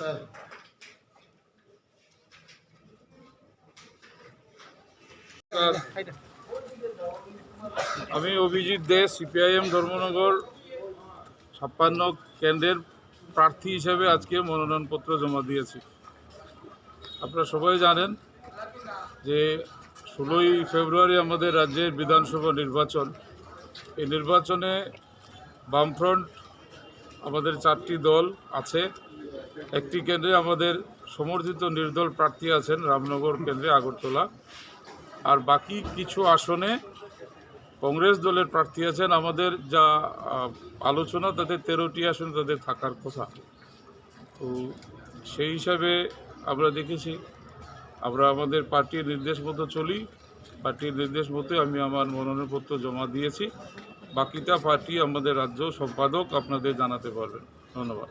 Sir. আমি অভিজিৎ দে, CPIM Dharmanagar, ছাপ্পান্ন কেন্দ্রের প্রার্থী হিসেবে আজকে মনোনয়নপত্র জমা দিয়েছি। আপনারা সবাই জানেন যে ষোলোই ফেব্রুয়ারি আমাদের রাজ্যের বিধানসভা নির্বাচন। এই নির্বাচনে বামফ্রন্ট আমাদের চারটি দল আছে। একটি কেন্দ্রে আমাদের সমর্থিত নির্দল প্রার্থী আছেন রামনগর কেন্দ্রে আগরতলা। আর বাকি কিছু আসনে কংগ্রেস দলের প্রার্থী আছেন। আমাদের যা আলোচনা, তাদের তেরোটি আসন তাদের থাকার কথা। তো সেই হিসাবে আমরা দেখেছি, আমরা আমাদের পার্টির নির্দেশ মতো চলি। পার্টির নির্দেশ মতো আমি আমার মনোনয়নপত্র জমা দিয়েছি। বাকিটা পার্টি আমাদের রাজ্য সম্পাদক আপনাদের জানাতে পারবেন। ধন্যবাদ।